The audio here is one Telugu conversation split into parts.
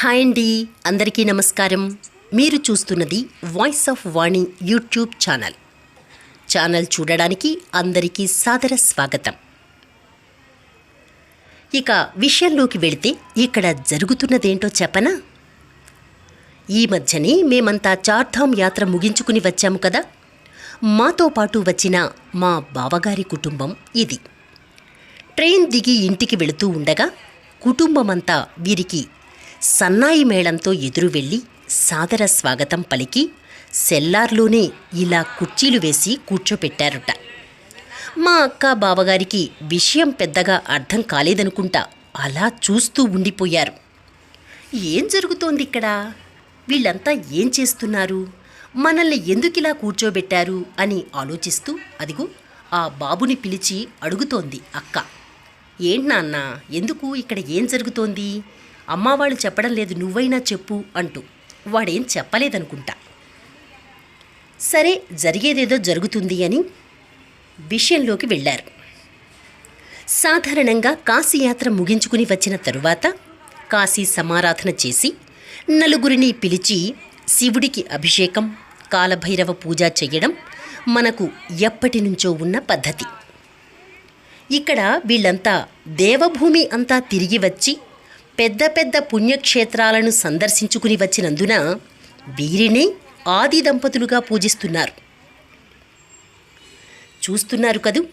హాయ్ అండి అందరికీ నమస్కారం. మీరు చూస్తున్నది voice of Vani YouTube channel. Channel చూడడానికి అందరికీ సాదర స్వాగతం. ఇక విషయంలోకి వెళితే ఇక్కడ జరుగుతున్నదేంటో చెప్పనా? ఈ మధ్యనే మేమంతా చార్ధామ్ యాత్ర ముగించుకుని వచ్చాము కదా. మాతో పాటు వచ్చిన మా బావగారి కుటుంబం ఇది. ట్రైన్ దిగి ఇంటికి వెళుతూ ఉండగా కుటుంబమంతా వీరికి సన్నాయి మేళంతో ఎదురు వెళ్ళి సాదర స్వాగతం పలికి సెల్లార్లోనే ఇలా కుర్చీలు వేసి కూర్చోపెట్టారుట. మా అక్క బావగారికి విషయం పెద్దగా అర్థం కాలేదనుకుంటా అలా చూస్తూ ఉండిపోయారు. ఏం జరుగుతోంది ఇక్కడ? వీళ్ళంతా ఏం చేస్తున్నారు? మనల్ని ఎందుకిలా కూర్చోబెట్టారు? అని ఆలోచిస్తూ అదిగో ఆ బాబుని పిలిచి అడుగుతోంది అక్క. ఏంటి నాన్న ఎందుకు ఇక్కడ ఏం జరుగుతోంది? అమ్మవాళ్ళు చెప్పడం లేదు నువ్వైనా చెప్పు అంటూ. వాడేం చెప్పలేదనుకుంటా. సరే జరిగేదేదో జరుగుతుంది అని విషయంలోకి వెళ్ళారు. సాధారణంగా కాశీయాత్ర ముగించుకుని వచ్చిన తరువాత కాశీ సమారాధన చేసి నలుగురిని పిలిచి శివుడికి అభిషేకం కాలభైరవ పూజ చేయడం మనకు ఎప్పటి నుంచో ఉన్న పద్ధతి. ఇక్కడ వీళ్ళంతా దేవభూమి అంతా తిరిగి వచ్చి పెద్ద పెద్ద పుణ్యక్షేత్రాలను సందర్శించుకుని వచ్చినందున వీరినే ఆది దంపతులుగా పూజిస్తున్నారు. చూస్తున్నారు కదూ?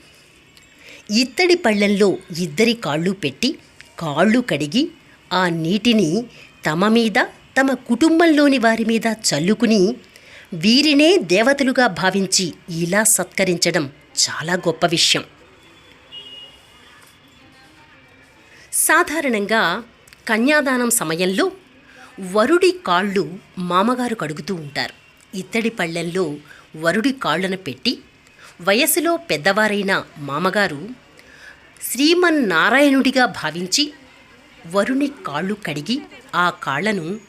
ఇత్తడి పళ్ళెంలో ఇద్దరి కాళ్ళు పెట్టి కాళ్ళు కడిగి ఆ నీటిని తమ మీద తమ కుటుంబంలోని వారి మీద చల్లుకుని వీరినే దేవతలుగా భావించి ఇలా సత్కరించడం చాలా గొప్ప విషయం. సాధారణంగా కన్యాదానం సమయంలో వరుడి కాళ్ళు మామగారు కడుగుతూ ఉంటారు. ఇత్తడి పళ్ళెంలో వరుడి కాళ్ళను పెట్టి వయసులో పెద్దవారైన మామగారు శ్రీమన్నారాయణుడిగా భావించి వరుని కాళ్ళు కడిగి ఆ కాళ్ళను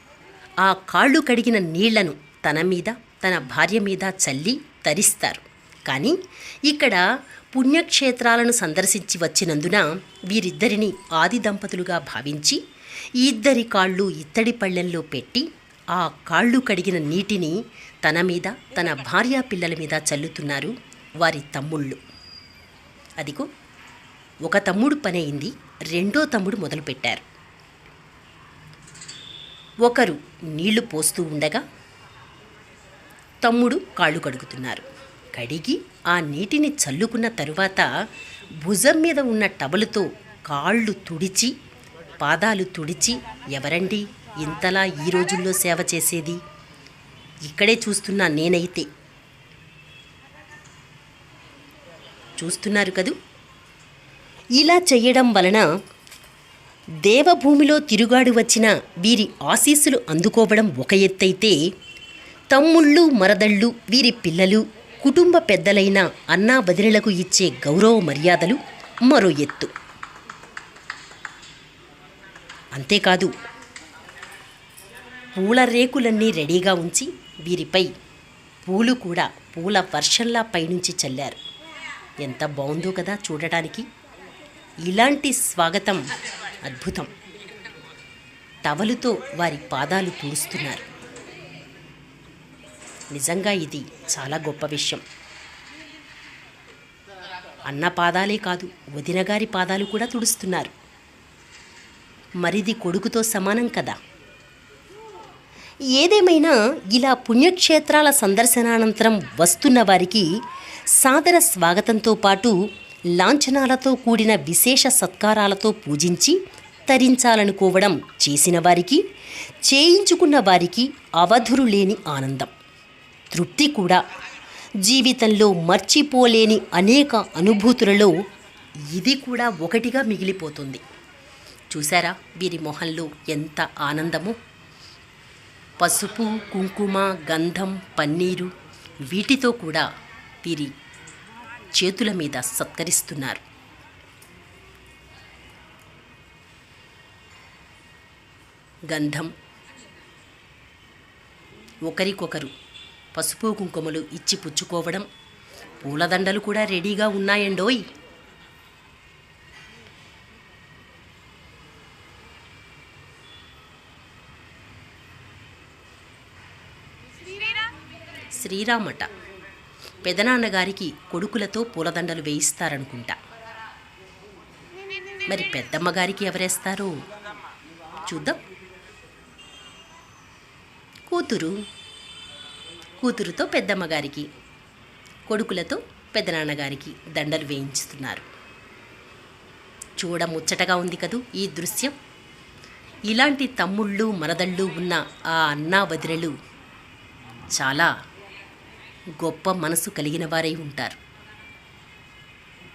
ఆ కాళ్ళు కడిగిన నీళ్ళను తన మీద తన భార్య మీద చల్లి తరిస్తారు. కానీ ఇక్కడ పుణ్యక్షేత్రాలను సందర్శించి వచ్చినందున వీరిద్దరిని ఆది దంపతులుగా భావించి ఇద్దరి కాళ్ళు ఇత్తడి పళ్ళెంలో పెట్టి ఆ కాళ్ళు కడిగిన నీటిని తన మీద తన భార్యా పిల్లల మీద చల్లుతున్నారు వారి తమ్ముళ్ళు. అదిగో ఒక తమ్ముడు పని అయింది రెండో తమ్ముడు మొదలుపెట్టారు. ఒకరు నీళ్ళు పోస్తూ ఉండగా తమ్ముడు కాళ్ళు కడుగుతున్నారు. కడిగి ఆ నీటిని చల్లుకున్న తరువాత భుజం మీద ఉన్న టబలుతో కాళ్ళు తుడిచి పాదాలు తుడిచి ఎవరండి? ఇంతలా ఈ రోజుల్లో సేవ చేసేది? ఇక్కడే చూస్తున్నా నేనైతే. చూస్తున్నారు కదూ? ఇలా చేయడం వలన దేవభూమిలో తిరుగాడు వచ్చిన వీరి ఆశీస్సులు అందుకోవడం ఒక ఎత్తైతే తమ్ముళ్ళు మరదళ్ళు వీరి పిల్లలు కుటుంబ పెద్దలైన అన్నా వదినలకు ఇచ్చే గౌరవ మర్యాదలు మరో ఎత్తు. అంతేకాదు. పూల రేకులన్నీ రెడీగా ఉంచి వీరిపై పూలు కూడా పూల వర్షంలా పైనుంచి చల్లారు. ఎంత బాగుందో కదా చూడటానికి. ఇలాంటి స్వాగతం అద్భుతం. టవలుతో వారి పాదాలు తుడుస్తున్నారు. నిజంగా ఇది చాలా గొప్ప విషయం. అన్న పాదాలే కాదు వదినగారి పాదాలు కూడా తుడుస్తున్నారు. మరిది కొడుకుతో సమానం కదా? ఏదేమైనా ఇలా పుణ్యక్షేత్రాల సందర్శనానంతరం వస్తున్న వారికి సాదర స్వాగతంతో పాటు లాంఛనాలతో కూడిన విశేష సత్కారాలతో పూజించి తరించాలనుకోవడం చేసిన వారికి చేయించుకున్న వారికి అవధురు లేని ఆనందం. తృప్తి కూడా. జీవితంలో మర్చిపోలేని అనేక అనుభూతులలో ఇది కూడా ఒకటిగా మిగిలిపోతుంది. చూసారా వీరి మొహంలో ఎంత ఆనందమో? పసుపు కుంకుమ గంధం పన్నీరు వీటితో కూడా వీరి చేతుల మీద సత్కరిస్తున్నారు. గంధం. ఒకరికొకరు పసుపు కుంకుమలు ఇచ్చి పుచ్చుకోవడం పూలదండలు కూడా రెడీగా ఉన్నాయండోయ్! శ్రీరామట. పెదనాన్నగారికి కొడుకులతో పూలదండలు వేయిస్తారనుకుంటా. మరి పెద్దమ్మగారికి ఎవరేస్తారో? చూద్దాం. కూతురు. కూతురుతో పెద్దమ్మగారికి. కొడుకులతో పెదనాన్నగారికి దండలు వేయించుతున్నారు. చూడ ముచ్చటగా ఉంది కదూ ఈ దృశ్యం. ఇలాంటి తమ్ముళ్ళు మరదళ్ళు ఉన్న ఆ అన్నా వదినలు చాలా గొప్ప మనసు కలిగిన వారై ఉంటారు.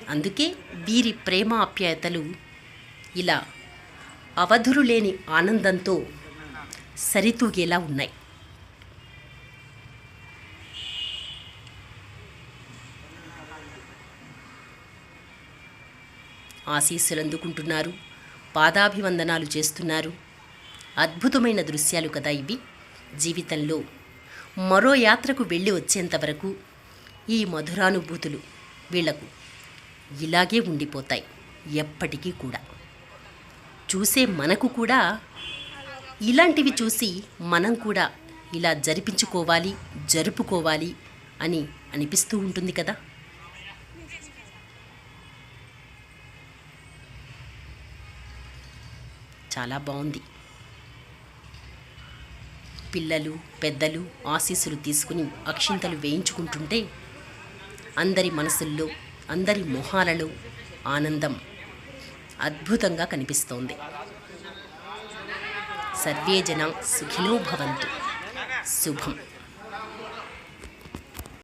అందుకే వీరి ప్రేమ ఆప్యాయతలు ఇలా అవధులు లేని ఆనందంతో సరితూగేలా ఉన్నాయి. ఆశీస్సులు అందుకుంటున్నారు పాదాభివందనాలు చేస్తున్నారు. అద్భుతమైన దృశ్యాలు కదా ఇవి. జీవితంలో మరో యాత్రకు వెళ్ళి వచ్చేంతవరకు ఈ మధురానుభూతులు వీళ్ళకు ఇలాగే ఉండిపోతాయి ఎప్పటికీ కూడా. చూసే మనకు కూడా ఇలాంటివి చూసి మనం కూడా ఇలా జరిపించుకోవాలి జరుపుకోవాలి అని అనిపిస్తూ ఉంటుంది కదా. చాలా బాగుంది. పిల్లలు పెద్దలు ఆశీస్సులు తీసుకుని అక్షింతలు వేయించుకుంటుంటే అందరి మనసుల్లో అందరి మొహాలలో ఆనందం అద్భుతంగా కనిపిస్తోంది. సర్వే జన సుఖినో భవంతు. శుభం.